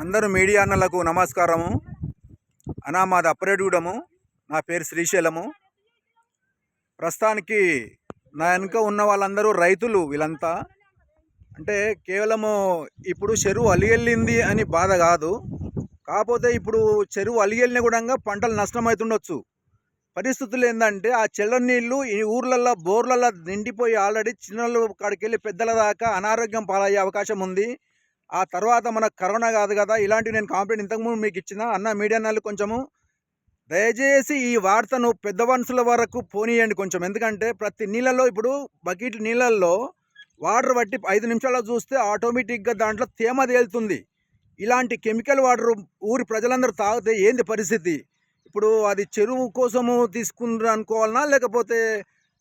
అందరూ మీడియా అన్నలకు నమస్కారము. అనా మాది అప్రేడూడము నా పేరు శ్రీశైలము. ప్రస్తుతానికి నా వెనుక ఉన్న వాళ్ళందరూ రైతులు వీళ్ళంతా. అంటే కేవలము ఇప్పుడు చెరువు అలిగెళ్ళింది అని బాధ కాదు. కాకపోతే ఇప్పుడు చెరువు అలిగెళ్ళిన కూడా పంటలు నష్టమవుతుండొచ్చు పరిస్థితులు ఏంటంటే ఆ చెల్ల నీళ్ళు ఈ ఊర్లలో బోర్లలో నిండిపోయి ఆల్రెడీ చిన్నల కాడికి వెళ్ళి పెద్దల దాకా అనారోగ్యం పాలయ్యే అవకాశం ఉంది. ఆ తర్వాత మన కరోనా కాదు కదా ఇలాంటివి నేను కాంప్లైంట్ ఇంతకుముందు మీకు ఇచ్చిన అన్న మీడియా నాళ్ళు కొంచెము దయచేసి ఈ వార్తను పెద్ద మనుషుల వరకు పోనీయండి కొంచెం. ఎందుకంటే ప్రతి నీళ్ళల్లో ఇప్పుడు బకెట్ నీళ్ళల్లో వాటర్ బట్టి ఐదు నిమిషాల్లో చూస్తే ఆటోమేటిక్గా దాంట్లో తేమ తేలుతుంది. ఇలాంటి కెమికల్ వాటర్ ఊరి ప్రజలందరూ తాగితే ఏంది పరిస్థితి? ఇప్పుడు అది చెరువు కోసము తీసుకుంటారు లేకపోతే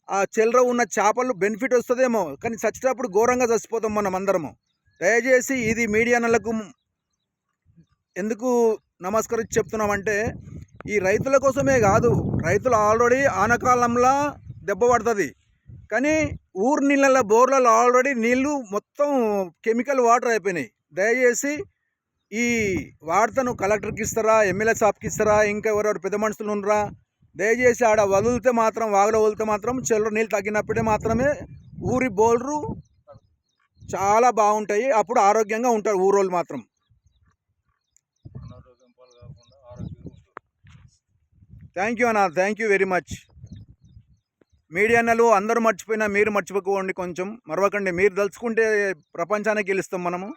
ఆ చెల్లర ఉన్న చేపలు బెనిఫిట్ వస్తుందేమో? కానీ చచ్చేటప్పుడు ఘోరంగా చచ్చిపోతాం మనం అందరము. దయచేసి ఇది మీడియా నెలకు ఎందుకు నమస్కరించి చెప్తున్నామంటే ఈ రైతుల కోసమే కాదు రైతులు ఆల్రెడీ ఆనకాలంలో దెబ్బ పడుతుంది. కానీ ఊరు నీళ్ళ బోర్లలో ఆల్రెడీ నీళ్ళు మొత్తం కెమికల్ వాటర్ అయిపోయినాయి. దయచేసి ఈ వార్తను కలెక్టర్కి ఇస్తారా ఎమ్మెల్యే షాప్కి ఇస్తారా ఇంకా ఎవరెవరు పెద్ద మనుషులు ఉండరా దయచేసి ఆడ వదిలితే మాత్రం వాగులో వదిలితే మాత్రం చెల్లర నీళ్ళు తగ్గినప్పుడే మాత్రమే ఊరి బోర్లు చాలా బాగుంటాయి. అప్పుడు ఆరోగ్యంగా ఉంటారు ఊరోళ్ళు మాత్రం. థ్యాంక్ యూ అన్న. Thank you very much media అన్నలు అందరూ మర్చిపోయినా మీరు మర్చిపోకండి కొంచెం మరవకండి. మీరు తలుచుకుంటే ప్రపంచానికి గెలుస్తాం మనము.